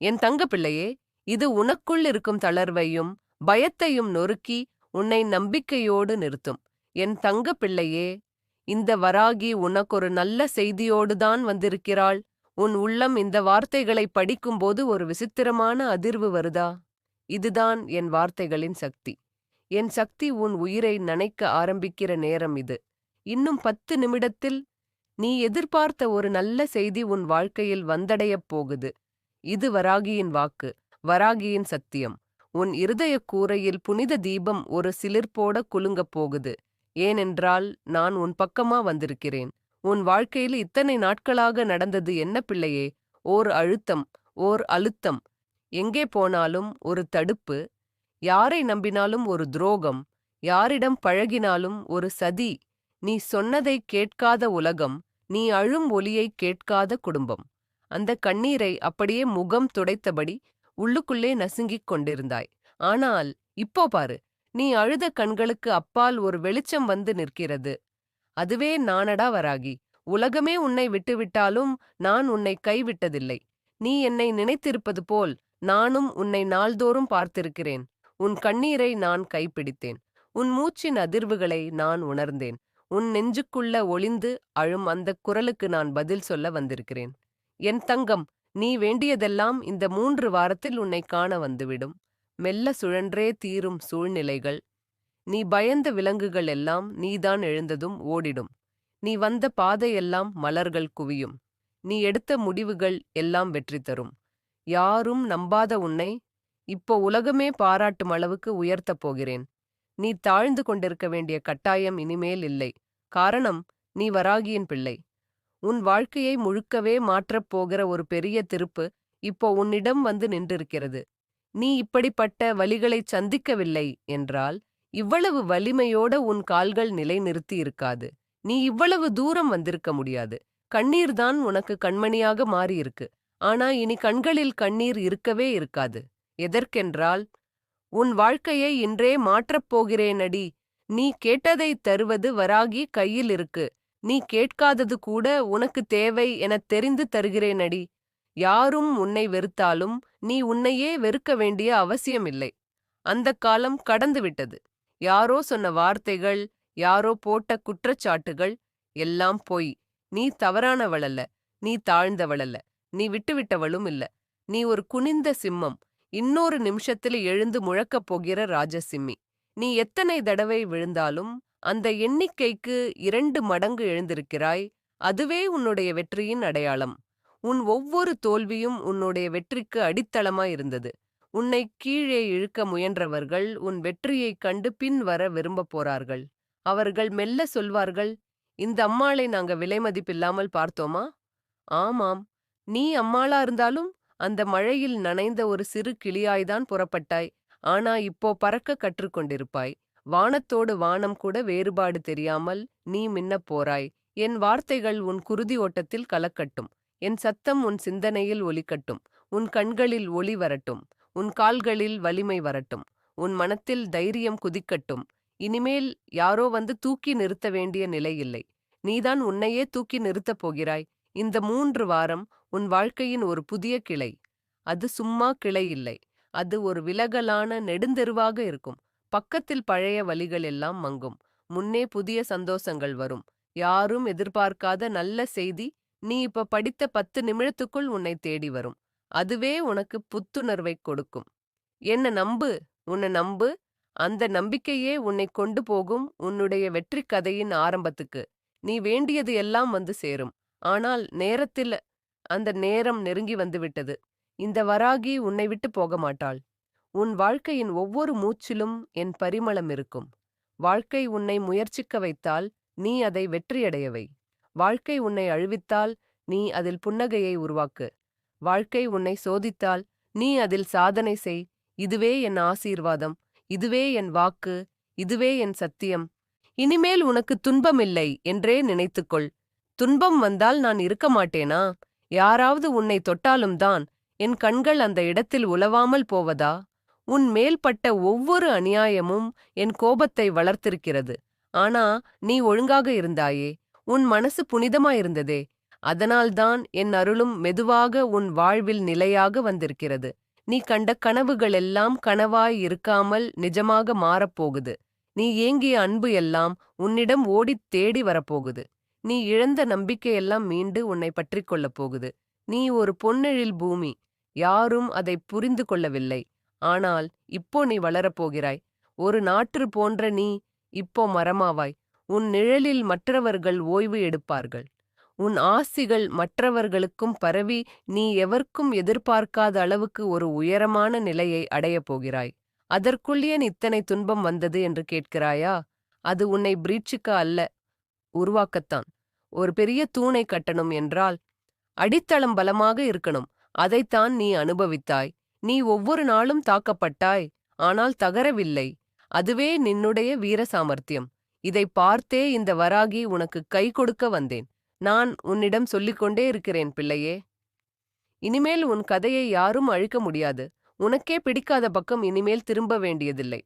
என் தங்க பிள்ளையே இது உனக்குள் இருக்கும் தளர்வையும் பயத்தையும் நொறுக்கி உன்னை நம்பிக்கையோடு நிறுத்தும். என் தங்க பிள்ளையே இந்த வராகி உனக்கொரு நல்ல செய்தியோடுதான் வந்திருக்கிறாள். உன் உள்ளம் இந்த வார்த்தைகளை படிக்கும்போது ஒரு விசித்திரமான அதிர்வு வருதா? இதுதான் என் வார்த்தைகளின் சக்தி. என் சக்தி உன் உயிரை நனைக்க ஆரம்பிக்கிற நேரம் இது. இன்னும் பத்து நிமிடத்தில் நீ எதிர்பார்த்த ஒரு நல்ல செய்தி உன் வாழ்க்கையில் வந்தடையப் போகுது. இது வராகியின் வாக்கு வராகியின் சத்தியம். உன் இருதய கூரையில் புனித தீபம் ஒரு சிலிர்ப்போட குலுங்கப் போகுது. ஏனென்றால் நான் உன் பக்கமா வந்திருக்கிறேன். உன் வாழ்க்கையில் இத்தனை நாட்களாக நடந்தது என்ன பிள்ளையே? ஓர் அழுத்தம் ஓர் அழுத்தம். எங்கே போனாலும் ஒரு தடுப்பு. யாரை நம்பினாலும் ஒரு துரோகம். யாரிடம் பழகினாலும் ஒரு சதி. நீ சொன்னதை கேட்காத உலகம். நீ அழும் ஒலியை கேட்காத குடும்பம். அந்த கண்ணீரை அப்படியே முகம் துடைத்தபடி உள்ளுக்குள்ளே நசுங்கிக் கொண்டிருந்தாய். ஆனால் இப்போ பாரு நீ அழுத கண்களுக்கு அப்பால் ஒரு வெளிச்சம் வந்து நிற்கிறது. அதுவே நானடா வராகி. உலகமே உன்னை விட்டுவிட்டாலும் நான் உன்னை கைவிட்டதில்லை. நீ என்னை நினைத்திருப்பது போல் நானும் உன்னை நாள்தோறும் பார்த்திருக்கிறேன். உன் கண்ணீரை நான் கைப்பிடித்தேன். உன் மூச்சின் அதிர்வுகளை நான் உணர்ந்தேன். உன் நெஞ்சுக்குள்ள ஒளிந்து அழும் அந்தக் குரலுக்கு நான் பதில் சொல்ல வந்திருக்கிறேன். என் தங்கம் நீ வேண்டியதெல்லாம் இந்த மூன்று வாரத்தில் உன்னை காண வந்துவிடும். மெல்ல சுழன்றே தீரும் சூழ்நிலைகள். நீ பயந்த விலங்குகள் எல்லாம் நீதான் எழுந்ததும் ஓடிடும். நீ வந்த பாதையெல்லாம் மலர்கள் குவியும். நீ எடுத்த முடிவுகள் எல்லாம் வெற்றி தரும். யாரும் நம்பாத உன்னை இப்போ உலகமே பாராட்டும் அளவுக்கு உயர்த்தப் போகிறேன். நீ தாழ்ந்து கொண்டிருக்க வேண்டிய கட்டாயம் இனிமேல் இல்லை. காரணம் நீ வராகியின் பிள்ளை. உன் வாழ்க்கையை முழுக்கவே மாற்றப் போகிற ஒரு பெரிய திருப்பு இப்போ உன்னிடம் வந்து நின்றிருக்கிறது. நீ இப்படிப்பட்ட வலிகளை சந்திக்கவில்லை என்றால் இவ்வளவு வலிமையோட உன் கால்கள் நிலை இருக்காது. நீ இவ்வளவு தூரம் வந்திருக்க முடியாது. கண்ணீர்தான் உனக்கு கண்மணியாக மாறியிருக்கு. ஆனா இனி கண்களில் கண்ணீர் இருக்கவே இருக்காது. எதற்கென்றால் உன் வாழ்க்கையை இன்றே மாற்றப் போகிறேனடி. நீ கேட்டதை தருவது வராகி கையில் இருக்கு. நீ கேட்காதது கூட உனக்கு தேவை எனத் தெரிந்து தருகிறேனடி. யாரும் உன்னை வெறுத்தாலும் நீ உன்னையே வெறுக்க வேண்டிய அவசியமில்லை. அந்தக் காலம் கடந்துவிட்டது. யாரோ சொன்ன வார்த்தைகள் யாரோ போட்ட குற்றச்சாட்டுகள் எல்லாம் பொய். நீ தவறானவளல்ல நீ தாழ்ந்தவளல்ல நீ விட்டுவிட்டவளும் இல்ல. நீ ஒரு குனிந்த சிம்மம். இன்னொரு நிமிஷத்துல எழுந்து முழக்கப் போகிற ராஜசிம்மி. நீ எத்தனை தடவை விழுந்தாலும் அந்த எண்ணிக்கைக்கு இரண்டு மடங்கு எழுந்திருக்கிறாய். அதுவே உன்னுடைய வெற்றியின் அடையாளம். உன் ஒவ்வொரு தோல்வியும் உன்னுடைய வெற்றிக்கு அடித்தளமாயிருந்தது உன்னை கீழே இழுக்க முயன்றவர்கள் உன் வெற்றியைக் கண்டு பின் வர விரும்பப் போறார்கள். அவர்கள் மெல்ல சொல்வார்கள் இந்த அம்மாளை நாங்க விலைமதிப்பில்லாமல் பார்த்தோமா? ஆமாம். நீ அம்மாளா இருந்தாலும் அந்த மழையில் நனைந்த ஒரு சிறு கிளியாய்தான் புறப்பட்டாய். ஆனா இப்போ பறக்க கற்றுக்கொண்டிருப்பாய் வானத்தோடு வானம் கூட வேறுபாடு தெரியாமல் நீ மின்னப் போறாய். என் வார்த்தைகள் உன் குருதி ஓட்டத்தில் கலக்கட்டும். என் சத்தம் உன் சிந்தனையில் ஒலிக்கட்டும். உன் கண்களில் ஒளி வரட்டும். உன் கால்களில் வலிமை வரட்டும். உன் மனத்தில் தைரியம் குதிக்கட்டும். இனிமேல் யாரோ வந்து தூக்கி நிறுத்த வேண்டிய நிலை இல்லை நீதான் உன்னையே தூக்கி நிறுத்தப் போகிறாய். இந்த மூன்று வாரம் உன் வாழ்க்கையின் ஒரு புதிய கிளை. அது சும்மா கிளை இல்லை. அது ஒரு விலகலான நெடுந்தெருவாக இருக்கும். பக்கத்தில் பழைய வழிகள் எல்லாம் மங்கும். முன்னே புதிய சந்தோஷங்கள் வரும். யாரும் எதிர்பார்க்காத நல்ல செய்தி நீ இப்ப படித்த பத்து நிமிடத்துக்குள் உன்னை தேடி வரும். அதுவே உனக்கு புத்துணர்வை கொடுக்கும். என்ன நம்பு? உன்னை நம்பு. அந்த நம்பிக்கையே உன்னை கொண்டு போகும் உன்னுடைய வெற்றி கதையின் ஆரம்பத்துக்கு. நீ வேண்டியது எல்லாம் வந்து சேரும். ஆனால் நேரத்தில் அந்த நேரம் நெருங்கி வந்துவிட்டது இந்த வராகி உன்னை விட்டு போக மாட்டாள். உன் வாழ்க்கையின் ஒவ்வொரு மூச்சிலும் என் பரிமளம் இருக்கும். வாழ்க்கை உன்னை முயற்சிக்க வைத்தால் நீ அதை வெற்றியடையவை. வாழ்க்கை உன்னை அழுவித்தால் நீ அதில் புன்னகையை உருவாக்கு. வாழ்க்கை உன்னை சோதித்தால் நீ அதில் சாதனை செய். இதுவே என் ஆசீர்வாதம். இதுவே என் வாக்கு. இதுவே என் சத்தியம். இனிமேல் உனக்கு துன்பமில்லை என்றே நினைத்துக்கொள். துன்பம் வந்தால் நான் இருக்க மாட்டேனா? யாராவது உன்னை தொட்டாலும் தான் என் கண்கள் அந்த இடத்தில் உலவாமல் போவதா? உன் மேல்பட்ட ஒவ்வொரு அநியாயமும் என் கோபத்தை வளர்த்திருக்கிறது. ஆனா நீ ஒழுங்காக இருந்தாயே உன் மனசு புனிதமாயிருந்ததே அதனால்தான் என் அருளும் மெதுவாக உன் வாழ்வில் நிலையாக வந்திருக்கிறது. நீ கண்ட கனவுகளெல்லாம் கனவாய் இருக்காமல் நிஜமாக மாறப்போகுது. நீ ஏங்கிய அன்பு எல்லாம் உன்னிடம் ஓடித் தேடி வரப்போகுது. நீ இழந்த நம்பிக்கையெல்லாம் மீண்டு உன்னை பற்றிக் கொள்ளப் போகுது. நீ ஒரு பொன்னெழில் பூமி யாரும் அதை புரிந்து கொள்ளவில்லை. ஆனால் இப்போ நீ வளரப்போகிறாய் ஒரு நாற்று போன்ற நீ இப்போ மரமாவாய். உன் நிழலில் மற்றவர்கள் ஓய்வு எடுப்பார்கள். உன் ஆசிகள் மற்றவர்களுக்கும் பரவி நீ எவர்க்கும் எதிர்பார்க்காத அளவுக்கு ஒரு உயரமான நிலையை அடையப் போகிறாய். அதற்குள் ஏன் இத்தனை துன்பம் வந்தது என்று கேட்கிறாயா? அது உன்னை பிரீட்சிக்க அல்ல. உருவாக்கத்தான். ஒரு பெரிய தூணை கட்டணும் என்றால் அடித்தளம் பலமாக இருக்கணும். அதைத்தான் நீ அனுபவித்தாய். நீ ஒவ்வொரு நாளும் தாக்கப்பட்டாய் ஆனால் தகரவில்லை. அதுவே நின்னுடைய வீர சாமர்த்தியம். இதை பார்த்தே இந்த வராகி உனக்கு கை கொடுக்க வந்தேன். நான் உன்னிடம் சொல்லிக்கொண்டே இருக்கிறேன் பிள்ளையே. இனிமேல் உன் கதையை யாரும் அழிக்க முடியாது. உனக்கே பிடிக்காத பக்கம் இனிமேல் திரும்ப வேண்டியதில்லை.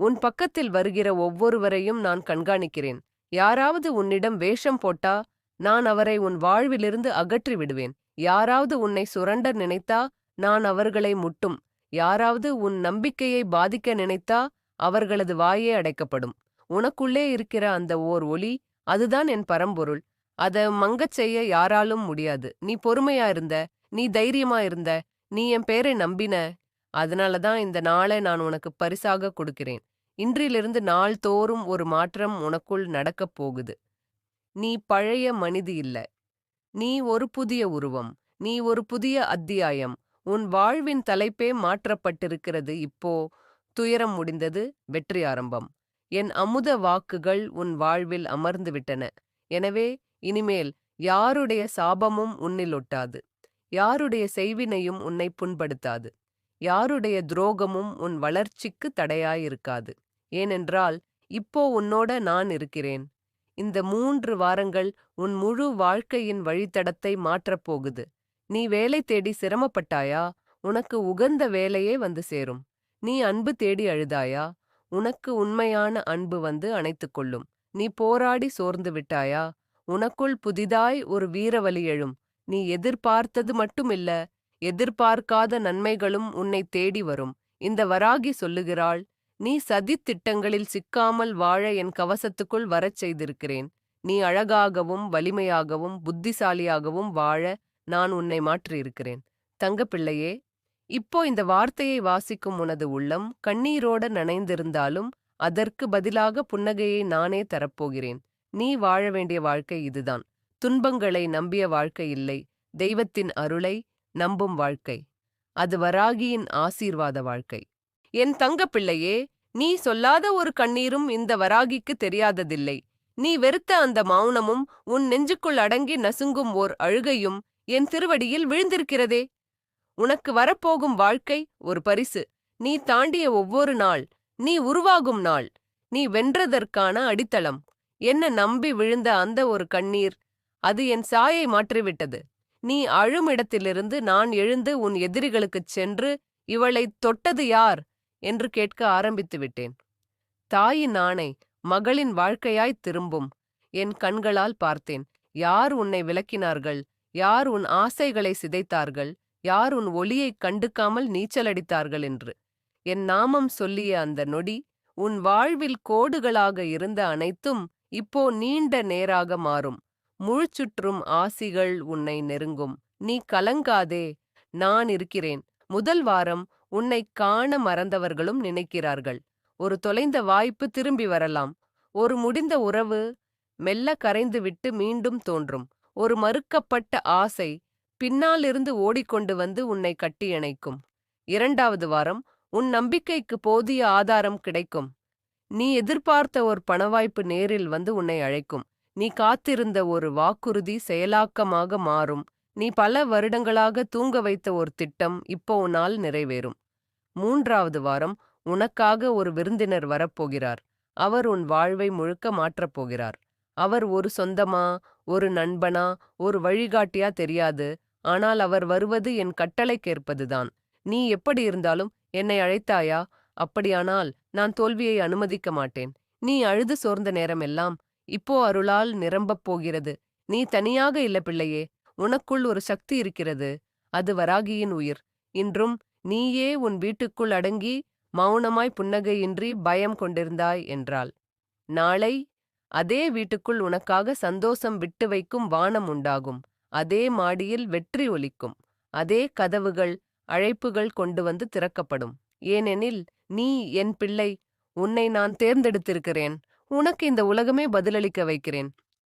உன் பக்கத்தில் வருகிற ஒவ்வொருவரையும் நான் கண்காணிக்கிறேன். யாராவது உன்னிடம் வேஷம் போட்டா நான் அவரை உன் வாழ்விலிருந்து அகற்றி விடுவேன் யாராவது உன்னை சுரண்ட நினைத்தா நான் அவர்களை முட்டும். யாராவது உன் நம்பிக்கையை பாதிக்க நினைத்தா அவர்களது வாயே அடைக்கப்படும். உனக்குள்ளே இருக்கிற அந்த ஓர் ஒளி அதுதான் என் பரம்பொருள். அத மங்கச் செய்ய யாராலும் முடியாது. நீ பொறுமையா இருந்த நீ தைரியமா இருந்த நீ என் பேரை நம்பின. அதனால தான் இந்த நாளை நான் உனக்கு பரிசாக கொடுக்கிறேன். இன்றிலிருந்து நாள் தோறும் ஒரு மாற்றம் உனக்குள் நடக்கப் போகுது. நீ பழைய மனிதி இல்ல. நீ ஒரு புதிய உருவம். நீ ஒரு புதிய அத்தியாயம். உன் வாழ்வின் தலைப்பே மாற்றப்பட்டிருக்கிறது. இப்போ துயரம் முடிந்தது வெற்றி ஆரம்பம். என் அமுத வாக்குகள் உன் வாழ்வில் அமர்ந்துவிட்டன. எனவே இனிமேல் யாருடைய சாபமும் உன்னில் ஒட்டாது. யாருடைய செய்வினையும் உன்னை புண்படுத்தாது. யாருடைய துரோகமும் உன் வளர்ச்சிக்கு தடையாயிருக்காது. ஏனென்றால் இப்போ உன்னோட நான் இருக்கிறேன். இந்த மூன்று வாரங்கள் உன் முழு வாழ்க்கையின் வழித்தடத்தை மாற்றப் போகுது நீ வேலை தேடி சிரமப்பட்டாயா? உனக்கு உகந்த வேலையே வந்து சேரும். நீ அன்பு தேடி அழுதாயா? உனக்கு உண்மையான அன்பு வந்து அணைத்துக்கொள்ளும் நீ போராடி சோர்ந்து விட்டாயா? உனக்குள் புதிதாய் ஒரு வீரவலி எழும். நீ எதிர்பார்த்தது மட்டுமில்ல எதிர்பார்க்காத நன்மைகளும் உன்னை தேடி வரும். இந்த வராகி சொல்லுகிறாள் நீ சதித் திட்டங்களில் சிக்காமல் வாழ என் கவசத்துக்குள் வரச் செய்திருக்கிறேன். நீ அழகாகவும் வலிமையாகவும் புத்திசாலியாகவும் வாழ நான் உன்னை மாற்றியிருக்கிறேன். தங்கப்பிள்ளையே இப்போ இந்த வார்த்தையை வாசிக்கும் உனது உள்ளம் கண்ணீரோட நனைந்திருந்தாலும் அதற்கு பதிலாக புன்னகையை நானே தரப்போகிறேன். நீ வாழ வேண்டிய வாழ்க்கை இதுதான். துன்பங்களை நம்பிய வாழ்க்கை இல்லை. தெய்வத்தின் அருளை நம்பும் வாழ்க்கை. அது வராகியின் ஆசீர்வாத வாழ்க்கை. என் தங்கப்பிள்ளையே நீ சொல்லாத ஒரு கண்ணீரும் இந்த வராகிக்கு தெரியாததில்லை. நீ வெறுத்த அந்த மௌனமும் உன் நெஞ்சுக்குள் அடங்கி நசுங்கும் ஓர் அழுகையும் என் திருவடியில் விழுந்திருக்கிறதே. உனக்கு வரப்போகும் வாழ்க்கை ஒரு பரிசு. நீ தாண்டிய ஒவ்வொரு நாள் நீ உருவாகும் நாள் நீ வென்றதற்கான அடித்தளம். என்ன நம்பி விழுந்த அந்த ஒரு கண்ணீர் அது என் சாயை மாற்றிவிட்டது. நீ அழும் இடத்திலிருந்து நான் எழுந்து உன் எதிரிகளுக்குச் சென்று இவளை தொட்டது யார்? என்று கேட்க ஆரம்பித்து விட்டேன். தாயின் ஆணை மகளின் வாழ்க்கையாய் திரும்பும். என் கண்களால் பார்த்தேன். யார் உன்னை விளக்கினார்கள்? யார் உன் ஆசைகளை சிதைத்தார்கள்? யார் உன் ஒளியைக் கண்டுக்காமல் நீச்சலடித்தார்கள் என்று? என் நாமம் சொல்லிய அந்த நொடி உன் வாழ்வில் கோடுகளாக இருந்த அனைத்தும் இப்போ நீண்ட நேராக மாறும். முழுச்சுற்றும் ஆசிகள் உன்னை நெருங்கும். நீ கலங்காதே நான் இருக்கிறேன். முதல் வாரம் உன்னை காண மறந்தவர்களும் நினைக்கிறார்கள். ஒரு தொலைந்த வாய்ப்பு திரும்பி வரலாம். ஒரு முடிந்த உறவு மெல்ல கரைந்துவிட்டு மீண்டும் தோன்றும். ஒரு மறுக்கப்பட்ட ஆசை பின்னாலிருந்து ஓடிக்கொண்டு வந்து உன்னை கட்டியணைக்கும் இரண்டாவது வாரம் உன் நம்பிக்கைக்கு போதிய ஆதாரம் கிடைக்கும். நீ எதிர்பார்த்த ஒரு பணவாய்ப்பு நேரில் வந்து உன்னை அழைக்கும். நீ காத்திருந்த ஒரு வாக்குறுதி செயலாக்கமாக மாறும். நீ பல வருடங்களாக தூங்க வைத்த ஒரு திட்டம் இப்போ உன்னால் நிறைவேறும். மூன்றாவது வாரம் உனக்காக ஒரு விருந்தினர் வரப்போகிறார். அவர் உன் வாழ்வை முழுக்க மாற்றப் போகிறார். அவர் ஒரு சொந்தமா ஒரு நண்பனா ஒரு வழிகாட்டியா தெரியாது. ஆனால் அவர் வருவது என் கட்டளைக்கேற்பதுதான் நீ எப்படி இருந்தாலும் என்னை அழைத்தாயா? அப்படியானால் நான் தோல்வியை அனுமதிக்க மாட்டேன். நீ அழுது சோர்ந்த நேரமெல்லாம் இப்போ அருளால் நிரம்பப் போகிறது. நீ தனியாக இல்ல பிள்ளையே உனக்குள் ஒரு சக்தி இருக்கிறது. அது வராகியின் உயிர். இன்றும் நீயே உன் வீட்டுக்குள் அடங்கி மௌனமாய் புன்னகையின்றி பயம் கொண்டிருந்தாய் என்றாள். நாளை அதே வீட்டுக்குள் உனக்காக சந்தோஷம் விட்டு வைக்கும் வானம் உண்டாகும். அதே மாடியில் வெற்றி ஒலிக்கும். அதே கதவுகள் அழைப்புகள் கொண்டு வந்து திறக்கப்படும். ஏனெனில் நீ என் பிள்ளை உன்னை நான் தேர்ந்தெடுத்திருக்கிறேன். உனக்கு இந்த உலகமே பதிலளிக்க வைக்கிறேன்.